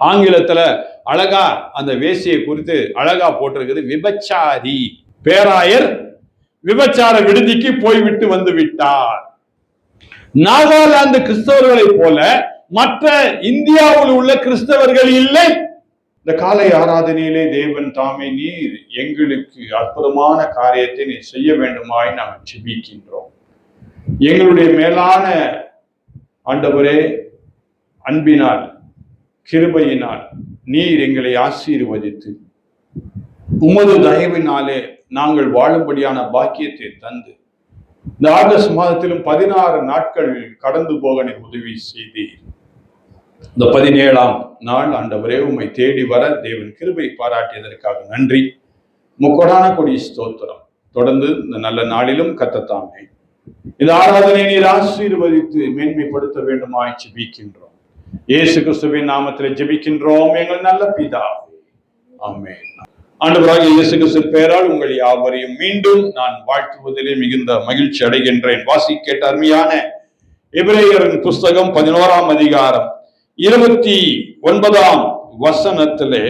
ஆங்கிலத்துல அழகா அந்த வேசியை குறித்து அழகா போட்டிருக்குது. விபச்சாரி. பேராயர் விபச்சார விடுதிக்கு போய்விட்டு வந்து விட்டார். நாகாலாந்து கிறிஸ்தவர்களைப் போல மற்ற இந்தியாவில் உள்ள கிறிஸ்தவர்கள் இல்லை. இந்த காலை ஆராதனையிலே தேவன் தாமே நீர் எங்களுக்கு அற்புதமான காரியத்தை நீ செய்ய வேண்டுமாய் நாம் ஜிபிக்கின்றோம். எங்களுடைய மேலான ஆண்டவரே அன்பினால் கிருபையினால் நீர் எங்களை ஆசீர்வதித்து. உமது தயவினாலே நாங்கள் வாழும்படியான பாக்கியத்தை தந்து இந்த ஆகஸ்ட் மாதத்திலும் பதினாறு நாட்கள் கடந்து போக உதவி செய்தீர். இந்த பதினேழாம் நாள் ஆண்டவரே உம்மை தேடி வர தேவன் கிருபை பாராட்டியதற்காக நன்றி. முக்கொடான கொடி ஸ்தோத்திரம். தொடர்ந்து இந்த நல்ல நாளிலும் கத்தத்தாமே. இந்த ஆராதனை நீர் ஆசீர்வதித்து மேன்மைப்படுத்த வேண்டுமாய் வீக்கின்றோம் இயேசு கிறிஸ்துவின் நாமத்தில் ஜெபிக்கின்றோம். எங்கள் நல்ல பிதா ஆமென். ஆண்டவராக இயேசு கிறிஸ்து பெயரால் உங்கள் யாவரையும் மீண்டும் நான் வாழ்த்துவதிலே மிகுந்த மகிழ்ச்சி அடைகின்றேன். வாசி கேட்ட அருமையான எபிரேயரின் புஸ்தகம் பதினோராம் அதிகாரம் இருபத்தி ஒன்பதாம் வசனத்திலே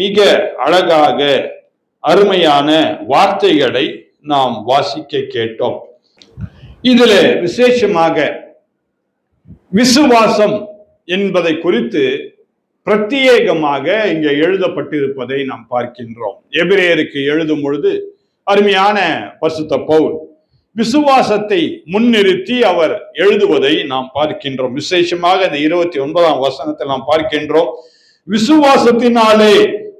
மிக அழகாக அருமையான வார்த்தைகளை நாம் வாசிக்க கேட்டோம். இதுல விசேஷமாக விசுவாசம் என்பதை குறித்து பிரத்யேகமாக இங்கே எழுதப்பட்டிருப்பதை நாம் பார்க்கின்றோம். எபிரேயருக்கு எழுதும் பொழுது அருமையான பசுத்த பவுல் விசுவாசத்தை முன்னிறுத்தி அவர் எழுதுவதை நாம் பார்க்கின்றோம். விசேஷமாக இந்த இருபத்தி ஒன்பதாம் வசனத்தை நாம் பார்க்கின்றோம். விசுவாசத்தினாலே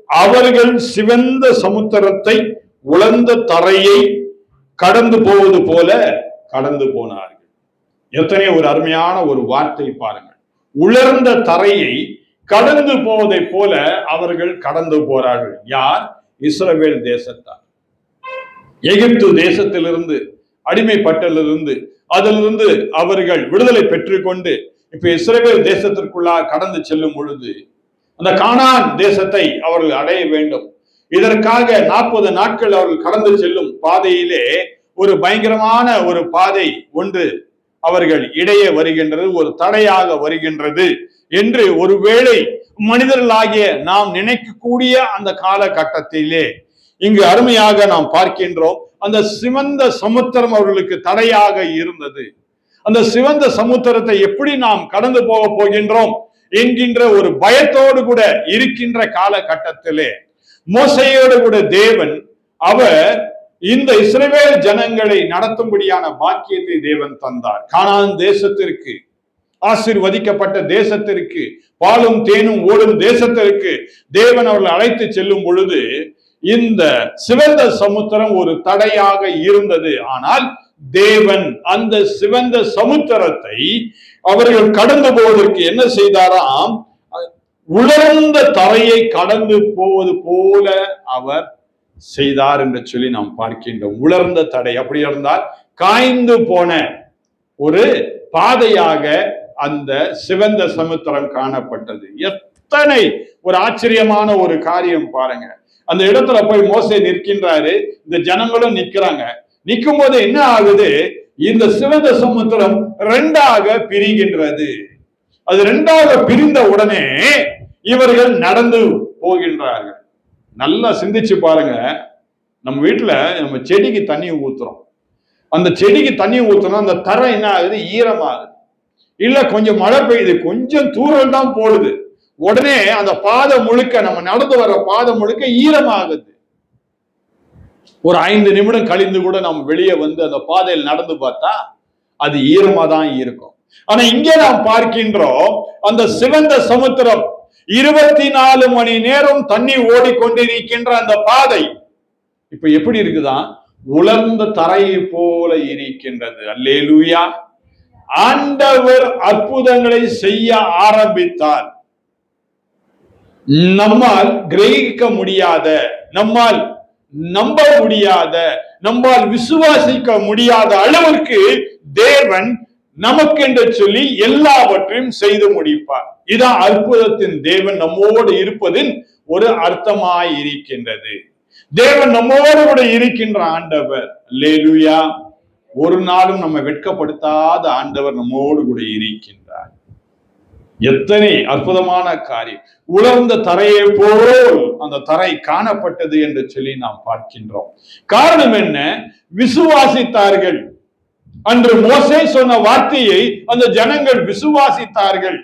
அவர்கள் சிவந்த சமுத்திரத்தை உழந்த தரையை கடந்து போவது போல கடந்து போனார்கள். எத்தனை ஒரு அருமையான ஒரு வார்த்தை பாருங்கள். உலர்ந்த தரையை கடந்து போவதை போல அவர்கள் கடந்து போறார்கள். யார்? இஸ்ரவேல் தேசத்தார். எகிப்து தேசத்திலிருந்து அடிமைப்பட்டலிருந்து அதிலிருந்து அவர்கள் விடுதலை பெற்றுக்கொண்டு இப்ப இஸ்ரவேல் தேசத்திற்குள்ளா கடந்து செல்லும் பொழுது அந்த கானான் தேசத்தை அவர்கள் அடைய வேண்டும். இதற்காக நாற்பது நாட்கள் அவர்கள் கடந்து செல்லும் பாதையிலே ஒரு பயங்கரமான ஒரு பாதை ஒன்று அவர்கள் இடையே வருகின்றது ஒரு தடையாக வருகின்றது என்று ஒருவேளை மனிதர்களாகிய நாம் நினைக்கக்கூடிய அந்த காலகட்டத்திலே இங்கு அருமையாக நாம் பார்க்கின்றோம். அந்த சிவந்த சமுத்திரம் அவர்களுக்கு தடையாக இருந்தது. அந்த சிவந்த சமுத்திரத்தை எப்படி நாம் கடந்து போக போகின்றோம் என்கின்ற ஒரு பயத்தோடு கூட இருக்கின்ற காலகட்டத்திலே மோசையோடு கூட தேவன் அவர் இந்த இஸ்ரேல் ஜனங்களை நடத்தும்படியான பாக்கியத்தை தேவன் தந்தார். கானான் தேசத்திற்கு ஆசிர்வதிக்கப்பட்ட தேசத்திற்கு பாலும் தேனும் ஓடும் தேசத்திற்கு தேவன் அவர்கள் அழைத்து செல்லும் பொழுது இந்த சிவந்த சமுத்திரம் ஒரு தடையாக இருந்தது. ஆனால் தேவன் அந்த சிவந்த சமுத்திரத்தை அவர்கள் கடந்து போவதற்கு என்ன செய்தாராம்? உலர்ந்த தரையை கடந்து போவது போல அவர் செய்தார் என்று சொல்லி நாம் பார்க்கின்றோம். உலர்ந்த தடை. அப்படி இருந்தால் காய்ந்து போன ஒரு பாதையாக அந்த சிவந்த சமுத்திரம் காணப்பட்டது. எத்தனை ஒரு ஆச்சரியமான ஒரு காரியம் பாருங்க. அந்த இடத்துல போய் மோசை நிற்கின்றாரு. இந்த ஜனங்களும் நிக்கிறாங்க. நிற்கும் போது என்ன ஆகுது? இந்த சிவந்த சமுத்திரம் ரெண்டாக பிரிகின்றது. அது ரெண்டாக பிரிந்த உடனே இவர்கள் நடந்து போகின்றார்கள். நல்லா சிந்திச்சு பாருங்க. நம்ம வீட்டுல நம்ம செடிக்கு தண்ணி ஊத்துறோம். அந்த செடிக்கு தண்ணி ஊத்துறோம் அந்த தரம் என்ன ஆகுது? ஈரமாகுது. இல்ல கொஞ்சம் மழை பெய்யுது. கொஞ்சம் தூரல் தான் போடுது. உடனே அந்த பாதை முழுக்க நம்ம நடந்து வர்ற பாதை முழுக்க ஈரமாகுது. ஒரு ஐந்து நிமிடம் கழிந்து கூட நம்ம வெளியே வந்து அந்த பாதையில் நடந்து பார்த்தா அது ஈரமா தான் இருக்கும். ஆனா இங்கே நாம் பார்க்கின்றோம் அந்த சிவந்த சமுத்திரம் இருபத்தி நாலு மணி நேரம் தண்ணி ஓடிக்கொண்டிருக்கின்ற அந்த பாதை இப்ப எப்படி இருக்குதான் உலர்ந்த தரையை போல இருக்கின்றது. அல்லேலூயா. ஆண்டவர் அற்புதங்களை செய்ய ஆரம்பித்தார். நம்மால் கிரகிக்க முடியாத நம்மால் நம்ப முடியாத நம்மால் விசுவாசிக்க முடியாத அளவிற்கு தேவன் நமக்கு என்று சொல்லி எல்லாவற்றையும் செய்து முடிப்பார். இதான் அற்புதத்தின் தேவன் நம்மோடு இருப்பதின் ஒரு அர்த்தமாய் இருக்கின்றது. தேவன் நம்மோடு கூட இருக்கின்ற ஆண்டவர். லேலுயா ஒரு நாளும் நம்ம வெட்கப்படுத்தாத ஆண்டவர் நம்மோடு கூட இருக்கின்றார். எத்தனை அற்புதமான காரியம். உலர்ந்த தரையை போல் அந்த தரை காணப்பட்டது என்று சொல்லி நாம் பார்க்கின்றோம். காரணம் என்ன? விசுவாசித்தார்கள். அன்று மோசே சொன்ன வார்த்தையை அந்த ஜனங்கள் விசுவாசித்தார்கள்.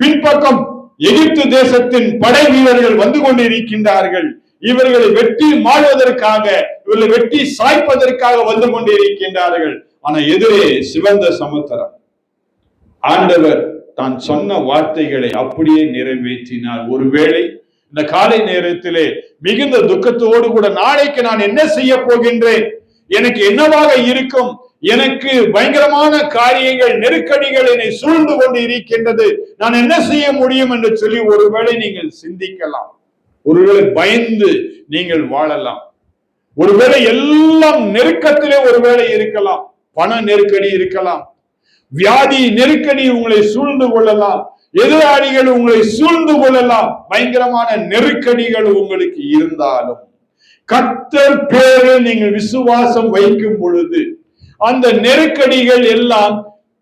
பின்பக்கம் எகிப்து தேசத்தின் படை வீரர்கள் வந்து கொண்டிருக்கின்றார்கள். இவர்களை வெட்டி மாழ்வதற்காக இவர்களை வெட்டி சாய்ப்பதற்காக வந்து கொண்டிருக்கின்றார்கள். ஆனா எதிரே சிவந்த சமுத்திரம். ஆண்டவர் தான் சொன்ன வார்த்தைகளை அப்படியே நிறைவேற்றினார். ஒருவேளை இந்த காலை நேரத்திலே மிகுந்த துக்கத்தோடு கூட நாளைக்கு நான் என்ன செய்ய போகின்றேன்? எனக்கு என்னவாக இருக்கும்? எனக்கு பயங்கரமான காரியங்கள் நெருக்கடிகள் என்னை சூழ்ந்து கொண்டு இருக்கின்றது நான் என்ன செய்ய முடியும் என்று சொல்லி ஒருவேளை நீங்கள் சிந்திக்கலாம். ஒருவேளை பயந்து நீங்கள் வாழலாம். ஒருவேளை எல்லாம் நெருக்கத்திலே ஒருவேளை இருக்கலாம். பண நெருக்கடி இருக்கலாம். வியாதி நெருக்கடி உங்களை சூழ்ந்து கொள்ளலாம். எதிராளிகள் உங்களை சூழ்ந்து கொள்ளலாம். பயங்கரமான நெருக்கடிகள் உங்களுக்கு இருந்தாலும் கத்தர் பேரில் நீங்கள் விசுவாசம் வைக்கும் பொழுது அந்த நெருக்கடிகள் எல்லாம்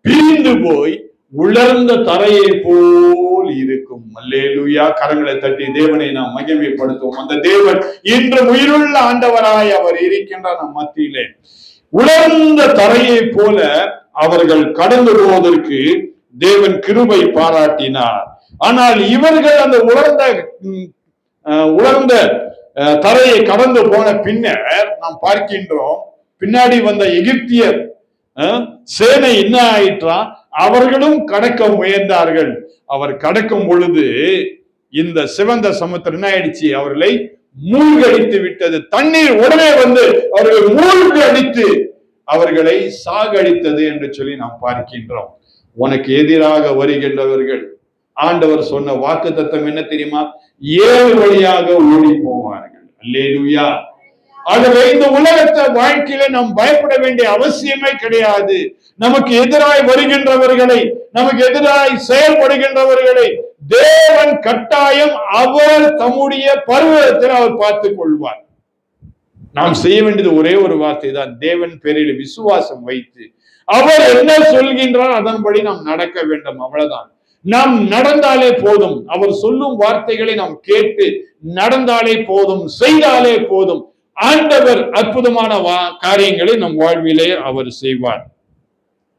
பிரிந்து போய் உலர்ந்த தரையை போல் இருக்கும். மல்லேலுயா கரங்களை தட்டி தேவனை நாம் மகிமைப்படுத்துவோம். அந்த தேவன் இன்று உயிருள்ள ஆண்டவராய் அவர் இருக்கின்றார் நம் மத்தியிலே. உலர்ந்த தரையை போல அவர்கள் கடந்து போவதற்கு தேவன் கிருபை பாராட்டினார். ஆனால் இவர்கள் அந்த உலர்ந்த உலர்ந்த அஹ், தரையை கடந்து போன பின்னர் நாம் பார்க்கின்றோம் பின்னாடி வந்த எகிப்தியர் சேனை என்ன ஆயிற்றா? அவர்களும் கடக்க முயன்றார்கள். அவர் கடக்கும் பொழுது இந்த சிவந்த சமுத்திரம் என்ன ஆயிடுச்சு? அவர்களை மூழ்கடித்து விட்டது. தண்ணீர் உடனே வந்து அவர்கள் மூழ்கி அடித்து அவர்களை சாகடித்தது என்று சொல்லி நாம் பார்க்கின்றோம். உனக்கு எதிராக வருகின்றவர்கள் ஆண்டவர் சொன்ன வாக்கு தத்தம் என்ன தெரியுமா? ஏழு வழியாக ஓடி போவார்கள். அல்லேலூயா. ஆகவே இந்த உலகத்தை வாழ்க்கையில நாம் பயப்பட வேண்டிய அவசியமே கிடையாது. நமக்கு எதிராய் வருகின்றவர்களை நமக்கு எதிராய் செயல்படுகின்றவர்களை தேவன் கட்டாயம் அவர் தம்முடைய பருவத்தில் அவர் பார்த்துக் கொள்வார். நாம் செய்ய வேண்டியது ஒரே ஒரு வார்த்தை தான் தேவன் பேரில் விசுவாசம் வைத்து அவர் என்ன சொல்கின்றார் அதன்படி நாம் நடக்க வேண்டும். அவ்வளவுதான். நாம் நடந்தாலே போதும். அவர் சொல்லும் வார்த்தைகளை நாம் கேட்டு நடந்தாலே போதும். செய்தாலே போதும். ஆண்டவர் அற்புதமான வா- காரியங்களை நம் வாழ்விலே அவர் செய்வார்.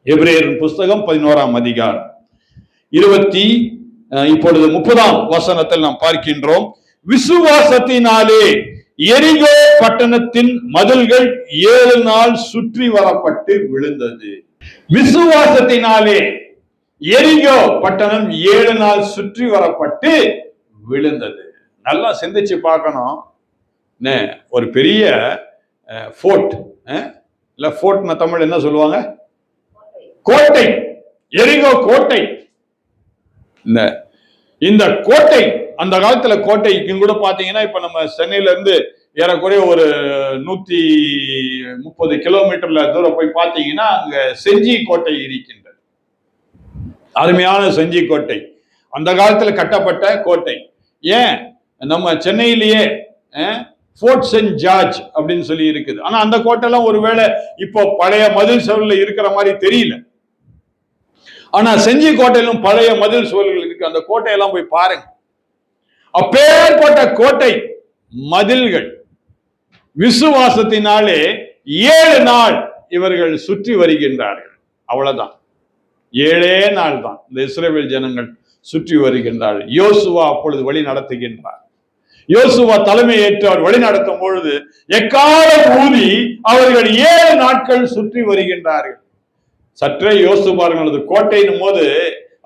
எபிரேயரின் புஸ்தகம் பதினோராம் அதிகாரம். இருபத்தி இப்பொழுது முப்பதாம் வசனத்தில் நாம் பார்க்கின்றோம். விசுவாசத்தினாலே எரிகோ பட்டணத்தின் மதில்கள் ஏழு நாள் சுற்றி வரப்பட்டு விழுந்தது. விசுவாசத்தினாலே எரிகோ பட்டணம் ஏழு நாள் சுற்றி வரப்பட்டு விழுந்தது. நல்லா சிந்திச்சு பார்க்கணும். ஒரு பெரிய ஃபோர்ட் இல்லை ஃபோர்ட்னா தமிழ் என்ன சொல்லுவாங்க? கோட்டை. எரிகோ கோட்டை. இந்த இந்த கோட்டை அந்த காலத்துல கோட்டைக்கு கூட பாத்தீங்கன்னா இப்ப நம்ம சென்னையில இருந்து ஏறக்குறைய ஒரு நூத்தி முப்பது கிலோமீட்டர்ல தூரம் போய் பாத்தீங்கன்னா அங்க செஞ்சி கோட்டை இருக்கின்றது. அருமையான செஞ்சி கோட்டை. அந்த காலத்துல கட்டப்பட்ட கோட்டை. ஏன்? நம்ம சென்னையிலேயே ஃபோர்ட் சென்ட் ஜார்ஜ் அப்படின்னு சொல்லி இருக்குது. ஆனா அந்த கோட்டைலாம் ஒருவேளை இப்போ பழைய மதில் சுவர்ல இருக்கிற மாதிரி தெரியல. ஆனா செஞ்சி கோட்டையிலும் பழைய மதில் சுவர்கள் இருக்கு. அந்த கோட்டையெல்லாம் போய் பாருங்க. அப்பேற்பட்ட கோட்டை மதில்கள். விசுவாசத்தினாலே ஏழு நாள் இவர்கள் சுற்றி வருகின்றார்கள். அவ்வளவுதான். ஏழே நாள் தான் இந்த இஸ்ரேல் ஜனங்கள் சுற்றி வருகின்றார்கள். யோசுவா அப்பொழுது வழி நடத்துகின்றார். யோசுவா தலைமை ஏற்று அவர் வழி நடத்தும் பொழுது எக்காலம் ஊதி அவர்கள் ஏழு நாட்கள் சுற்றி வருகின்றார்கள். சற்றே யோசித்து பாருங்கள் அது கோட்டையின் போது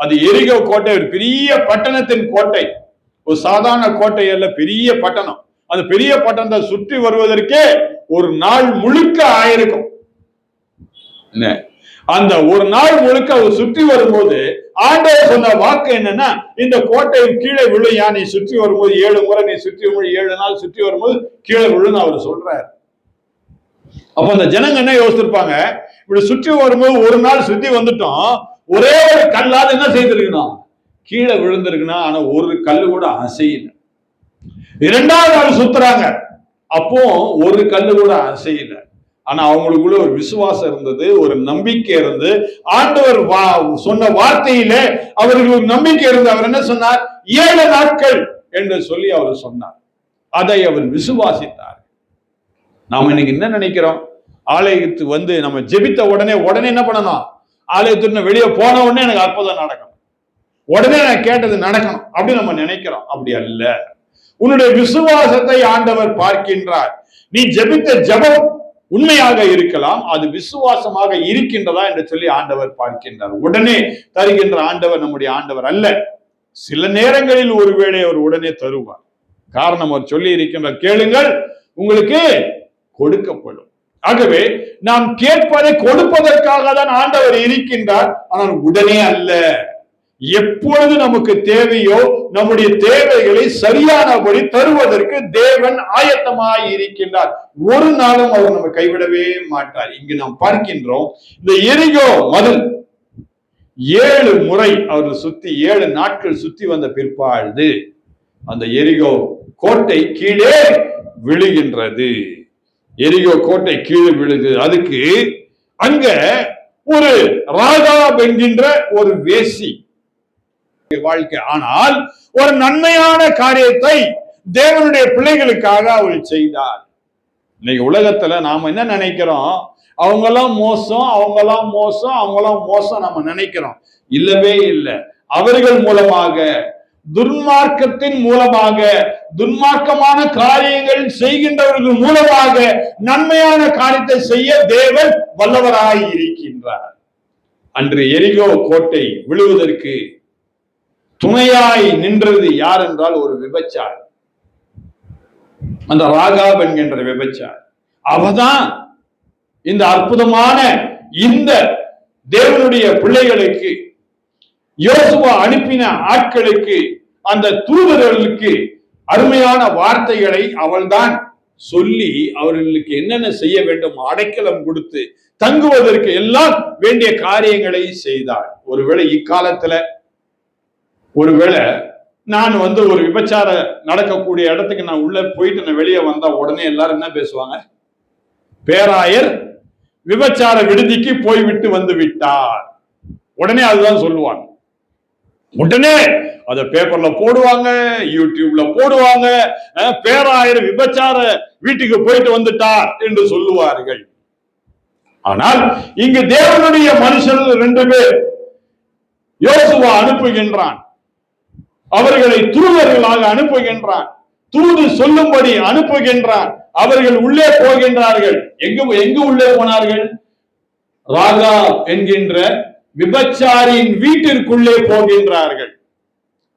அது எரிகோ கோட்டை ஒரு பெரிய பட்டணத்தின் கோட்டை. ஒரு சாதாரண கோட்டை அல்ல பெரிய பட்டணம். அந்த பெரிய பட்டணத்தை சுற்றி வருவதற்கே ஒரு நாள் முழுக்க ஆயிருக்கும். என்ன? அந்த ஒரு நாள் முழுக்க அவர் சுற்றி வரும்போது ஆண்டவர் சொன்ன வாக்கு என்னன்னா இந்த கோட்டை கீழே விழுயா நீ சுற்றி வரும்போது ஏழு முறை நீ சுற்றி வரும்போது ஏழு நாள் சுற்றி வரும்போது கீழே விழுன்னு அவர் சொல்றாரு. அப்ப அந்த ஜனங்க என்ன யோசிச்சிருப்பாங்க? இப்படி சுற்றி வரும்போது ஒரு நாள் சுத்தி வந்துட்டோம் ஒரே ஒரு கல்லாவது என்ன செய்திருக்கணும் கீழே விழுந்திருக்கணும் ஆனா ஒரு கல்லு கூட அசையல. இரண்டாவது நாள் சுத்துறாங்க அப்போ ஒரு கல்லு கூட அசையல. ஆனா அவங்களுக்குள்ள ஒரு விசுவாசம் இருந்தது ஒரு நம்பிக்கை இருந்து ஆண்டவர் வா சொன்ன வார்த்தையில அவர்களுக்கு ஒரு நம்பிக்கை இருந்து அவர் என்ன சொன்னார்? ஏழு நாட்கள் என்று சொல்லி அவர் சொன்னார். அதை அவர் விசுவாசித்தார். நாம இன்னைக்கு என்ன நினைக்கிறோம்? ஆலயத்து வந்து நம்ம ஜெபித்த உடனே உடனே என்ன பண்ணணும்? ஆலயத்துக்கு வெளியே போன உடனே எனக்கு அற்புதம் நடக்கணும். உடனே நான் கேட்டது நடக்கணும். அப்படின்னு நம்ம நினைக்கிறோம். அப்படி அல்ல. உன்னுடைய விசுவாசத்தை ஆண்டவர் பார்க்கின்றார். நீ ஜெபித்த ஜெபம் உண்மையாக இருக்கலாம் அது விசுவாசமாக இருக்கின்றதா என்று சொல்லி ஆண்டவர் பார்க்கின்றார். உடனே தருகின்ற ஆண்டவர் நம்முடைய ஆண்டவர் அல்ல. சில நேரங்களில் ஒருவேளை அவர் உடனே தருவார். காரணம் அவர் சொல்லி இருக்கின்ற கேளுங்கள் உங்களுக்கு கொடுக்கப்படும். ஆகவே நாம் கேட்பதை கொடுப்பதற்காக தான் ஆண்டவர் இருக்கின்றார். ஆனால் உடனே அல்ல. எப்பொழுது நமக்கு தேவையோ நம்முடைய தேவைகளை சரியானபடி தருவதற்கு தேவன் ஆயத்தமாய் இருக்கின்றார். ஒரு நாளும் அவர் நம்ம கைவிடவே மாட்டார். இங்கு நாம் பார்க்கின்றோம் இந்த எரிகோ மதில் ஏழு முறை அவர் சுத்தி ஏழு நாட்கள் சுத்தி வந்த பிற்பாடு அந்த எரிகோ கோட்டை கீழே விழுகின்றது. எரிகோ கோட்டை கீழே விழுது. அதுக்கு அங்க ஒரு ராதா என்கின்ற ஒரு வேசி வாழ்க்கை. ஆனால் ஒரு நன்மையான காரியத்தை தேவனுடைய பிள்ளைகளுக்காக அவள் செய்தார் இன்னைக்கு உலகத்துல நாம என்ன நினைக்கிறோம்? அவங்கெல்லாம் மோசம் அவங்கெல்லாம் மோசம் அவங்கெல்லாம் மோசம் நம்ம நினைக்கிறோம். இல்லவே இல்லை. அவர்கள் மூலமாக துன்மார்க்கத்தின் மூலமாக துன்மார்க்கமான காரியங்கள் செய்கின்றவர்கள் மூலமாக நன்மையான காரியத்தை செய்ய தேவன் வல்லவராய் இருக்கின்றார். அன்று எரிகோ கோட்டை விழுவதற்கு துணையாய் நின்றது யார் என்றால் ஒரு விபச்சார். அந்த ராகாப் என்கின்ற விபச்சார். அவதான் இந்த அற்புதமான இந்த தேவனுடைய பிள்ளைகளுக்கு யோசுவா அனுப்பின ஆட்களுக்கு அந்த தூதர்களுக்கு அருமையான வார்த்தைகளை அவள்தான் சொல்லி அவர்களுக்கு என்னென்ன செய்ய வேண்டும் அடைக்கலம் கொடுத்து தங்குவதற்கு எல்லாம் வேண்டிய காரியங்களை செய்தாள். ஒருவேளை இக்காலத்துல ஒருவேளை நான் வந்து ஒரு விபச்சார நடக்கக்கூடிய இடத்துக்கு நான் உள்ள போயிட்டு நான் வெளியே வந்தா உடனே எல்லாரும் என்ன பேசுவாங்க? பேராயர் விபச்சார விடுதிக்கு போய்விட்டு வந்து விட்டார். உடனே அதுதான் சொல்லுவாங்க. உடனே அத பேப்பர்ல போடுவாங்க யூடியூப்ல போடுவாங்க பேராயர் விபச்சார வீட்டுக்கு போயிட்டு வந்துட்டார் என்று சொல்லுவார்கள். ஆனால் இங்கு தேவனுடைய மனுஷர்கள் ரெண்டு பேர். யோசுவா அனுப்புகின்றான். அவர்களை தூதர்களாக அனுப்புகின்றான். தூது சொல்லும்படி அனுப்புகின்றான். அவர்கள் உள்ளே போகின்றார்கள். எங்கு எங்கு உள்ளே போனார்கள்? ராகா என்கின்ற விபச்சாரியின் வீட்டிற்குள்ளே போகின்றார்கள்.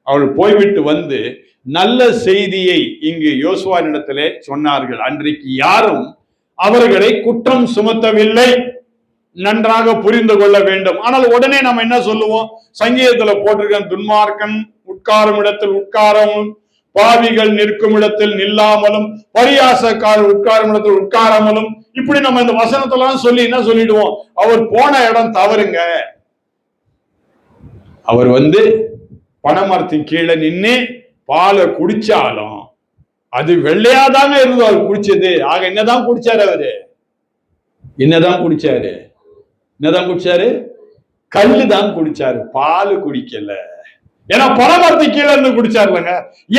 அவள் போய்விட்டு வந்து நல்ல செய்தியை இங்கு யோசுவானிடத்திலே சொன்னார்கள். அன்றைக்கு யாரும் அவர்களை குற்றம் சுமத்தவில்லை. நன்றாக புரிந்து கொள்ள வேண்டும். ஆனால் உடனே நம்ம என்ன சொல்லுவோம்? சங்கீதத்துல போட்டிருக்க துன்மார்க்கன் உட்காரும் இடத்தில் உட்காரமும் பாவிகள் நிற்கும் இடத்தில் நில்லாமலும் பரியாசக்காரர் உட்காரும் இடத்தில் உட்காராமலும் இப்படி நம்ம இந்த வசனத்தெல்லாம் சொல்லி என்ன சொல்லிடுவோம்? அவர் போன இடம் தவறுங்க. அவர் வந்து பனைமரத்தின் கீழே நின்று பாலை குடிச்சாலும் அது வெள்ளையாதாங்க இருந்தது. அவர் குடிச்சது. ஆக என்னதான் குடிச்சாரு அவரு? என்னதான் குடிச்சாரு? என்னதான் குடிச்சாரு? கல்லு தான் குடிச்சாரு. பால் குடிக்கல. ஏன்னா பனைமரத்து கீழே இருந்து குடிச்சாருலங்க.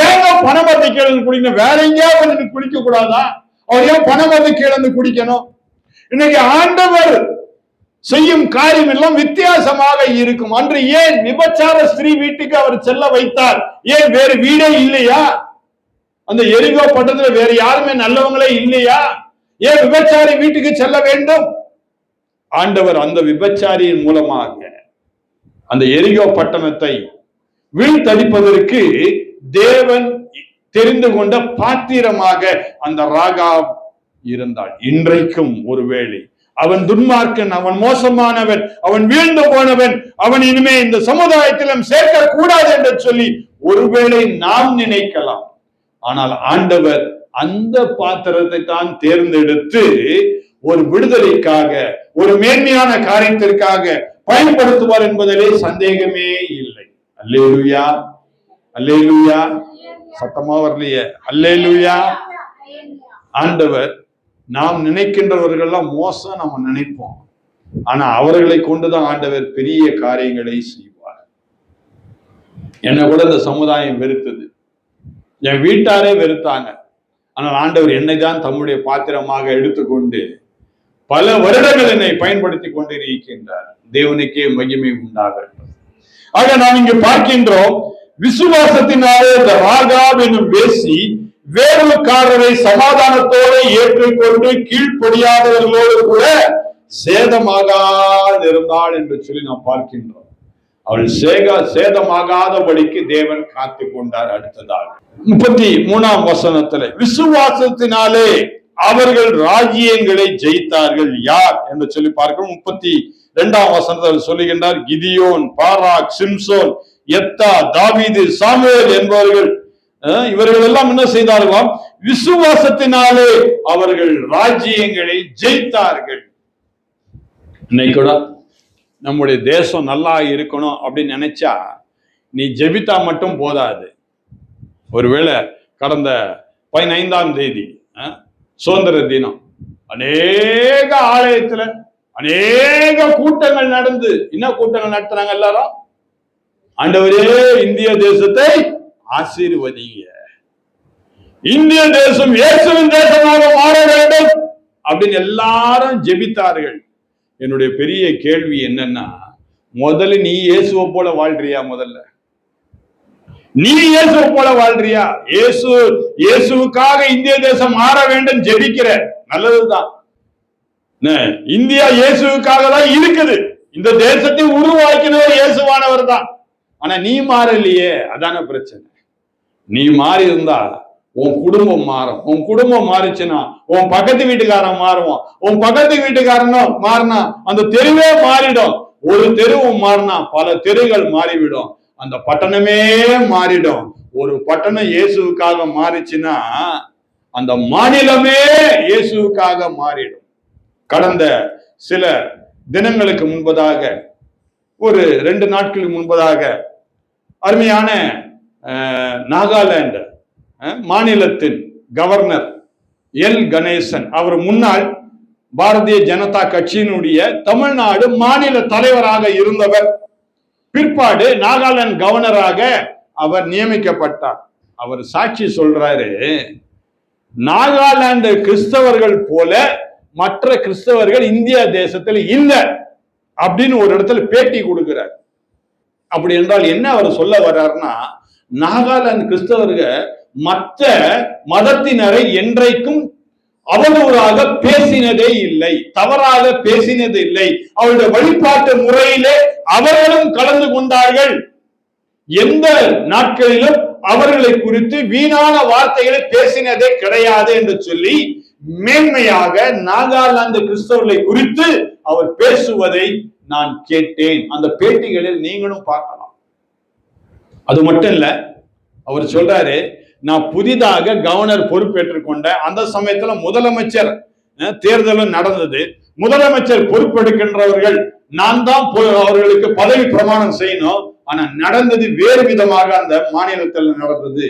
ஏங்க பனைமரத்து கீழே இருந்து குடிக்கணும்? வேற எங்கேயாவது வந்து குடிக்க கூடாதா? அவர் ஏன் பனைமரத்து கீழே இருந்து குடிக்கணும்? இன்னைக்கு ஆண்டவர் செய்யும் காரியம் எல்லாம் வித்தியாசமாக இருக்கும். அன்று ஏன் விபச்சார ஸ்திரீ வீட்டுக்கு அவர் செல்ல வைத்தார்? ஏன் வேறு வீடே இல்லையா? அந்த எரிகோ பட்டத்துல வேற யாருமே நல்லவங்களே இல்லையா? ஏன் விபச்சாரி வீட்டுக்கு செல்ல வேண்டும்? ஆண்டவர் அந்த விபச்சாரியின் மூலமாக அந்த எரிகோ பட்டணத்தை வீழ்த்தடிப்பதற்கு தேவன் தெரிந்து கொண்ட பாத்திரமாக அந்த ராகா இருந்தாள். இன்றைக்கும் ஒருவேளை அவன் துன்மார்க்கன் அவன் மோசமானவன் அவன் வீழ்ந்து போனவன் அவன் இனிமே இந்த சமுதாயத்திலும் சேர்க்க கூடாது என்று சொல்லி ஒருவேளை நாம் நினைக்கலாம். ஆனால் ஆண்டவர் அந்த பாத்திரத்தை தான் தேர்ந்தெடுத்து ஒரு விடுதலைக்காக ஒரு மேன்மையான காரியத்திற்காக பயன்படுத்துவார் என்பதிலே சந்தேகமே இல்லை. அல்லேலுயா அல்லேலுயா. சத்தமா வரலையே. அல்லேலுயா. ஆண்டவர் நாம் நினைக்கின்றவர்கள்லாம் மோசம் நம்ம நினைப்போம். ஆனா அவர்களை கொண்டுதான் ஆண்டவர் பெரிய காரியங்களை செய்வார். என்னை கூட இந்த சமுதாயம் வெறுத்தது. என் வீட்டாரே வெறுத்தாங்க. ஆனால் ஆண்டவர் என்னை தான் தம்முடைய பாத்திரமாக எடுத்துக்கொண்டு பல வருடங்கள் என்னை பயன்படுத்தி கொண்டிருக்கின்றார். தேவனுக்கே மகிமை உண்டாகட்டும். ஆக நாம் இங்கு பார்க்கின்றோம் விசுவாசத்தினாலே இந்த ராகாப் என்னும் பேசி வேறுக்காரரை சமாதானத்தோடு ஏற்றுக்கொண்டு கீழ்ப்படியாதவர்களோடு கூட சேதமாகாது இருந்தாள் என்று சொல்லி நாம் பார்க்கின்றோம். அவள் சேக சேதமாகாதபடிக்கு தேவன் காத்து கொண்டார் அடுத்ததாக. முப்பத்தி மூணாம் வசனத்துல விசுவாசத்தினாலே அவர்கள் ராஜ்யங்களை ஜெயித்தார்கள். யார்? என்று சொல்லி பார்க்கிறோம் முப்பத்தி இரண்டாம் வசனத்தில் சொல்லுகின்றார். கிதியோன் பாராக் சிம்சோன் எத்தா தாவிது சாமுவேல் என்பவர்கள் இவர்கள் எல்லாம் என்ன செய்தார்களாம்? விசுவாசத்தினாலே அவர்கள் ராஜ்யங்களை ஜெயித்தார்கள். இன்னைக்கு கூட நம்முடைய தேசம் நல்லா இருக்கணும் அப்படின்னு நினைச்சா நீ ஜெபித்தா மட்டும் போதாது. ஒருவேளை கடந்த பதினைந்தாம் தேதி அஹ், சுதந்திர தினம். அநேக ஆலயத்துல அநேக கூட்டங்கள் நடந்து. என்ன கூட்டங்கள் நடத்துறாங்க எல்லாரும்? ஆண்டவரே இந்திய தேசத்தை ஆசீர்வதிங்க. இந்திய தேசம் இயேசுவின் தேசமாக மாற வேண்டும் அப்படின்னு எல்லாரும் ஜெபித்தார்கள். என்னுடைய பெரிய கேள்வி என்னன்னா முதல்ல நீ இயேசுவை போல வாழ்றியா முதல்ல? நீ இயேசுவை போல வாழ்றியா? இயேசு இயேசுவுக்காக இந்திய தேசம் மாற வேண்டும் ஜெபிக்கிற. நல்லதுதான். என்ன, இந்தியா இயேசுக்காக தான் இருக்குது. இந்த தேசத்தை உருவாக்கினவர் இயேசுவானவர் தான் ஆனா நீ மாறலையே அதான பிரச்சனை. நீ மாறி இருந்தா உன் குடும்பம் மாறும். உன் குடும்பம் மாறிச்சுன்னா உன் பக்கத்து வீட்டுக்காரன் மாறுவான். உன் பக்கத்து வீட்டுக்காரனும் மாறினா அந்த தெருவே மாறிடும். ஒரு தெருவும் மாறினா பல தெருகள் மாறிவிடும். அந்த பட்டணமே மாறிடும். ஒரு பட்டணம் இயேசுவுக்காக மாறிச்சுன்னா அந்த மாநிலமே இயேசுவுக்காக மாறிடும். கடந்த சில தினங்களுக்கு முன்பதாக ஒரு ரெண்டு நாட்களுக்கு முன்பதாக அருமையான நாகாலாந்து மாநிலத்தின் கவர்னர் எல். கணேசன். அவர் முன்னாள் பாரதிய ஜனதா கட்சியினுடைய தமிழ்நாடு மாநில தலைவராக இருந்தவர். பிற்பாடு நாகாலாந்து கவர்னராக அவர் நியமிக்கப்பட்டார். அவர் சாட்சி சொல்றாரு நாகாலாந்து கிறிஸ்தவர்கள் போல மற்ற கிறிஸ்தவர்கள் இந்தியா தேசத்தில் இல்லை அப்படின்னு ஒரு இடத்துல பேட்டி கொடுக்கிறார். அப்படி என்றால் என்ன அவர் சொல்ல வர்றாருன்னா நாகாலாந்து கிறிஸ்தவர்கள் மற்ற மதத்தினரை என்றைக்கும் அவதூறாக பேசினதே இல்லை. தவறாக பேசினது இல்லை. அவருடைய வழிபாட்டு முறையிலே அவர்களும் கலந்து கொண்டார்கள். எந்த நாட்களிலும் அவர்களை குறித்து வீணான வார்த்தைகளை பேசினதே கிடையாது என்று சொல்லி மேன்மையாக நாகாலாந்து கிறிஸ்தவர்களை குறித்து அவர் பேசுவதை நான் கேட்டேன். அந்த பேட்டிகளில் நீங்களும் பார்க்கலாம். அது மட்டும் இல்ல அவர் சொல்றாரு நான் புதிதாக கவர்னர் பொறுப்பேற்றுக் கொண்ட அந்த சமயத்துல முதலமைச்சர் தேர்தலும் நடந்தது. முதலமைச்சர் பொறுப்பெடுக்கின்றவர்கள் நான் தான் அவர்களுக்கு பதவி பிரமாணம் செய்யணும். ஆனா நடந்தது வேறு விதமாக அந்த மாநிலத்தில் நடந்தது.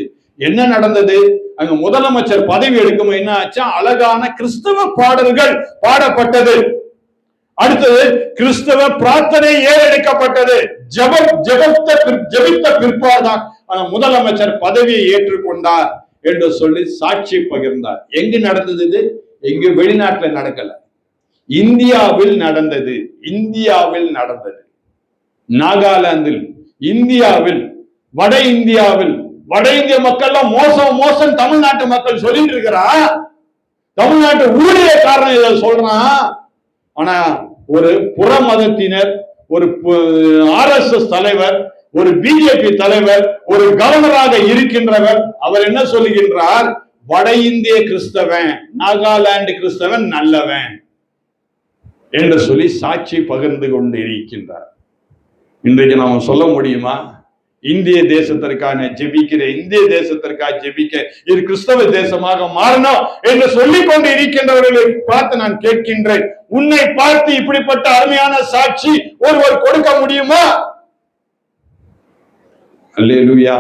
என்ன நடந்தது? அங்க முதலமைச்சர் பதவி எடுக்கும் என்ன ஆச்சா? அழகான கிறிஸ்தவ பாடல்கள் பாடப்பட்டது. அடுத்தது கிறிஸ்தவ பிரார்த்தனை ஏறெடுக்கப்பட்டது. ஜபம் ஜபத்த ஜபித்த ஜெபித்த முதலமைச்சர் பதவியை ஏற்றுக்கொண்டார் என்று சொல்லி சாட்சி பகிர்ந்தார். எங்கு நடந்தது இது? எங்கு வெளிநாட்டுல நடக்கல. இந்தியாவில் நடந்தது. இந்தியாவில் நடந்தது. நாகாலாந்தில் இந்தியாவில் வட இந்தியாவில் வட இந்திய மக்கள்லாம் மோசம் மோசம் தமிழ்நாட்டு மக்கள் சொல்லிட்டு இருக்கிறா? தமிழ்நாட்டு ஊழியக்காரன் இதை சொல்றான் ஆனா ஒரு புற மதத்தினர் ஒரு ஆர்எஸ்எஸ் தலைவர் ஒரு பிஜேபி தலைவர் ஒரு கவர்னராக இருக்கின்றவர் அவர் என்ன சொல்லுகின்றார்? வட இந்திய கிறிஸ்தவன் நாகாலாந்து கிறிஸ்தவன் நல்லவன் என்று சொல்லி சாட்சி பகிர்ந்து கொண்டு இருக்கின்றார் இன்றைக்கு நாம் சொல்ல முடியுமா? இந்திய தேசத்திற்கான ஜெபிக்கிற இந்திய தேசத்திற்காக ஜெபிக்க இது கிறிஸ்தவ தேசமாக மாறணும் என்று சொல்லிக் கொண்டு இருக்கின்றவர்களை பார்த்து நான் கேட்கின்றேன். உன்னை பார்த்து இப்படிப்பட்ட அருமையான சாட்சி ஒருவர் கொடுக்க முடியுமா? அல்லேலுயா.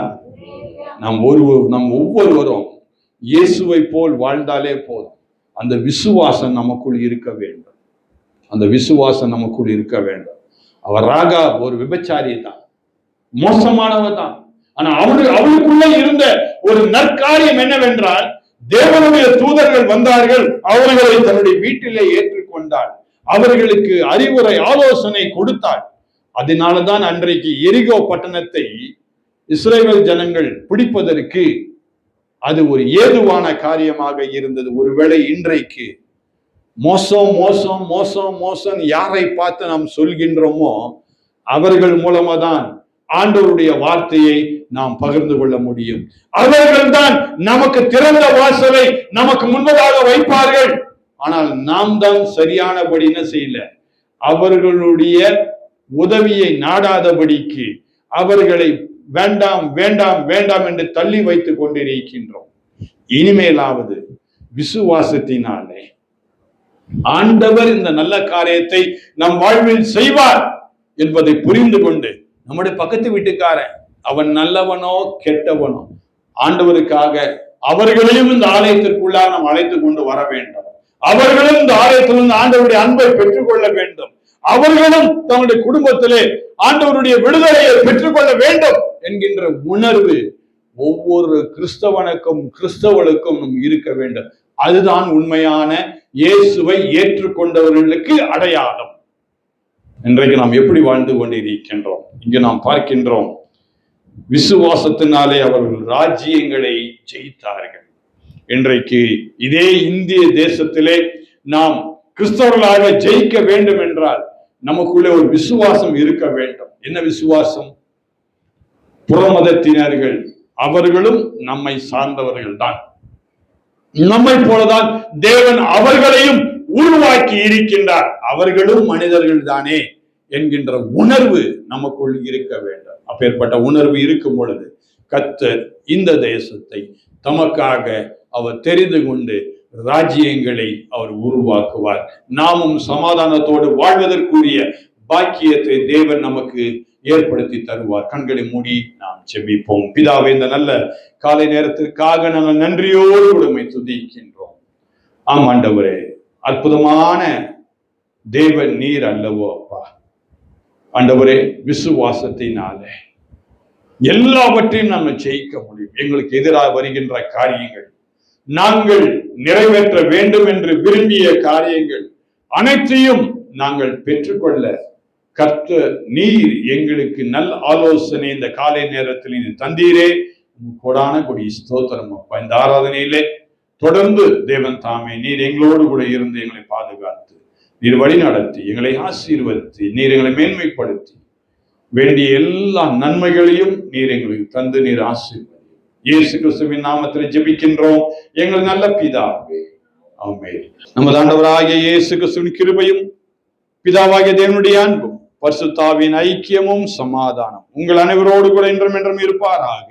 நாம் ஒரு நம் ஒவ்வொருவரும் இயேசுவை போல் வாழ்ந்தாலே போதும். அந்த விசுவாசம் நமக்குள் இருக்க வேண்டும். அந்த விசுவாசம் நமக்குள் இருக்க வேண்டும். அவர் ராகா ஒரு விபச்சாரி தான் மோசமானவ தான் ஆனா அவரு அவளுக்குள்ள இருந்த ஒரு நற்காரியம் என்னவென்றால் தேவனுடைய தூதர்கள் வந்தார்கள் அவர்களை தன்னுடைய வீட்டிலே ஏற்றுக்கொண்டாள் அவர்களுக்கு அறிவுரை ஆலோசனை கொடுத்தாள் அதனாலதான் அன்றைக்கு எரிகோ பட்டணத்தை இஸ்ரேல் ஜனங்கள் பிடிப்பதற்கு அது ஒரு ஏதுவான காரியமாக இருந்தது. ஒருவேளை இன்றைக்கு மோசம் மோசம் மோசம் மோசம் யாரை பார்த்து நாம் சொல்கின்றோமோ அவர்கள் மூலமா தான் ஆண்டவருடைய வார்த்தையை நாம் பகிர்ந்து கொள்ள முடியும். அவர்கள் தான் நமக்கு திறந்த வாசலை நமக்கு முன்பதாக வைப்பார்கள். ஆனால் நாம் தான் சரியானபடி என்ன செய்யல? அவர்களுடைய உதவியை நாடாதபடிக்கு அவர்களை வேண்டாம் வேண்டாம் வேண்டாம் என்று தள்ளி வைத்துக் கொண்டிருக்கின்றோம். இனிமேலாவது விசுவாசத்தினாலே. ஆண்டவர் இந்த நல்ல காரியத்தை நம் வாழ்வில் செய்வார் என்பதை புரிந்து கொண்டு நம்முடைய பக்கத்து வீட்டுக்காரன் அவன் நல்லவனோ கெட்டவனோ ஆண்டவருக்காக அவர்களையும் இந்த ஆலயத்திற்குள்ளாக நாம் அழைத்து கொண்டு வர வேண்டும். அவர்களும் இந்த ஆலயத்திலிருந்து ஆண்டவருடைய அன்பை பெற்றுக்கொள்ள வேண்டும். அவர்களும் தங்களுடைய குடும்பத்திலே ஆண்டவருடைய விடுதலையை பெற்றுக்கொள்ள வேண்டும். என்கின்ற உணர்வு ஒவ்வொரு கிறிஸ்தவனுக்கும் கிறிஸ்தவளுக்கும் நம் இருக்க வேண்டும். அதுதான் உண்மையான இயேசுவை ஏற்றுக்கொண்டவர்களுக்கு அடையாளம். இன்றைக்கு நாம் எப்படி வாழ்ந்து கொண்டிருக்கின்றோம்? இங்கு நாம் பார்க்கின்றோம் விசுவாசத்தினாலே அவர்கள் ராஜ்யங்களை ஜெயித்தார்கள். இன்றைக்கு இதே இந்திய தேசத்திலே நாம் கிறிஸ்தவர்களாக ஜெயிக்க வேண்டும் என்றால் நமக்குள்ளே ஒரு விசுவாசம் இருக்க வேண்டும். என்ன விசுவாசம்? புறமதத்தினர்கள் அவர்களும் நம்மை சார்ந்தவர்கள் தான் நம்மை போலதான் தேவன் அவர்களையும் உருவாக்கி இருக்கின்றார். அவர்களும் மனிதர்கள் தானே என்கின்ற உணர்வு நமக்குள் இருக்க வேண்டும். அப்பேற்பட்ட உணர்வு இருக்கும் பொழுது கத்தர் இந்த தேசத்தை தமக்காக அவர் தெரிந்து கொண்டு ராஜ்யங்களை அவர் உருவாக்குவார். நாமும் சமாதானத்தோடு வாழ்வதற்குரிய பாக்கியத்தை தேவன் நமக்கு ஏற்படுத்தி தருவார். கண்களை மூடி நாம் செபிப்போம் பிதாவை இந்த நல்ல காலை நேரத்திற்காக நாங்கள் நன்றியோடு உடமை துதிக்கின்றோம். ஆம் ஆண்டவரே அற்புதமான தேவன் நீர் அல்லவோ அப்பா. ஆண்டவரே விசுவாசத்தினாலே எல்லாவற்றையும் நாங்கள் ஜெயிக்க முடியும். எங்களுக்கு எதிராக வருகின்ற காரியங்கள் நாங்கள் நிறைவேற்ற வேண்டும் என்று விரும்பிய காரியங்கள் அனைத்தையும் நாங்கள் பெற்றுக்கொள்ள கர்த்த நீர் எங்களுக்கு நல் ஆலோசனை இந்த காலை நேரத்தில் தந்தீரே. கொடான கொடி ஸ்தோத்திரம் அப்பா. இந்த ஆராதனையிலே தொடர்ந்து தேவன் தாமே நீர் எங்களோடு கூட இருந்து எங்களை பாதுகாத்து நீர் வழி நடத்தி எங்களை ஆசீர்வதித்து நீர் எங்களை மேன்மைப்படுத்தி வேண்டிய எல்லா நன்மைகளையும் நீர் எங்களுக்கு தந்து நீர் ஆசீர்வதி. இயேசு கிறிஸ்துவின் நாமத்தில் ஜெபிக்கின்றோம். எங்கள் நல்ல பிதாவே ஆமென். நமது ஆண்டவராகிய இயேசு கிறிஸ்துவின் கிருபையும் பிதாவாகிய தேவனுடைய அன்பும் பசுத்தாவின் ஐக்கியமும் சமாதானம் உங்கள் அனைவரோடு கூட என்றும் என்றும் இருப்பாராக.